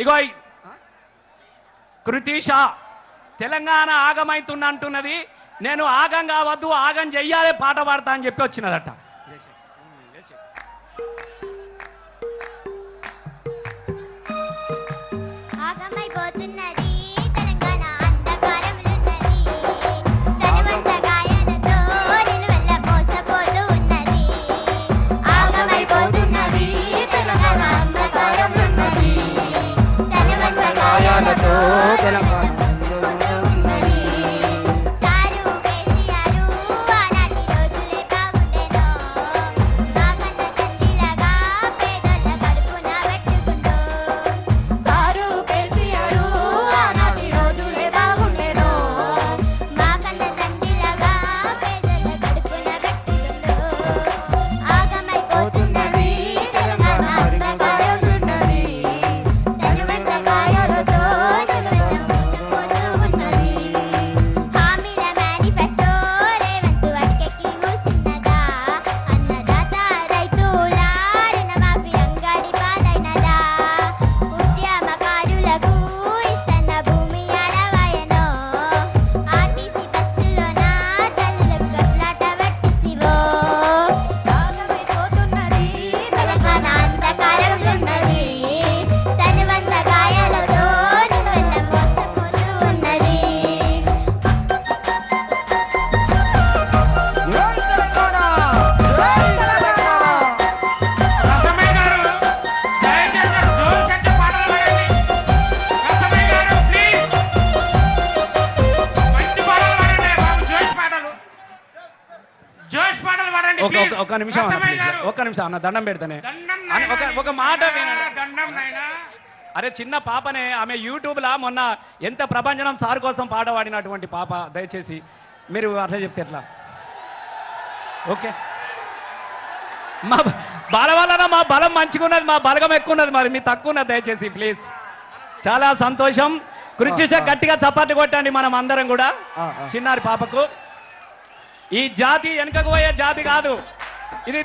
ఇగో కృతీష తెలంగాణ ఆగమైతున్న అంటున్నది నేను ఆగం కావద్దు ఆగం చెయ్యాలి పాట పాడతా అని చెప్పి వచ్చినదట. ధనవంత గాయాలతో తెలంగాణ ఒక ప్లీజ్ ఒక- ఒక నిమిషం అన్న నిమిషం దండం పెడతానే. ఒక మాట దండం నాయనా. అరే చిన్న పాపనే ఆమె యూట్యూబ్లో మొన్న ఎంత ప్రభంజనం సార్ కోసం పాట పాడినటువంటి పాప దయచేసి మీరు అట్లా చెప్తే ఎట్లా? ఓకే. మా బల వలన మా బలం మంచిగున్నది మా బలగం ఎక్కువ ఉన్నది మరి మీ తక్కువ ఉన్నది దయచేసి ప్లీజ్ చాలా సంతోషం. కృషి గట్టిగా చప్పట్లు కొట్టండి మనం అందరం కూడా. చిన్నారి పాపకు. ఈ జాతి వెనుకకు పోయే జాతి కాదు. ఇది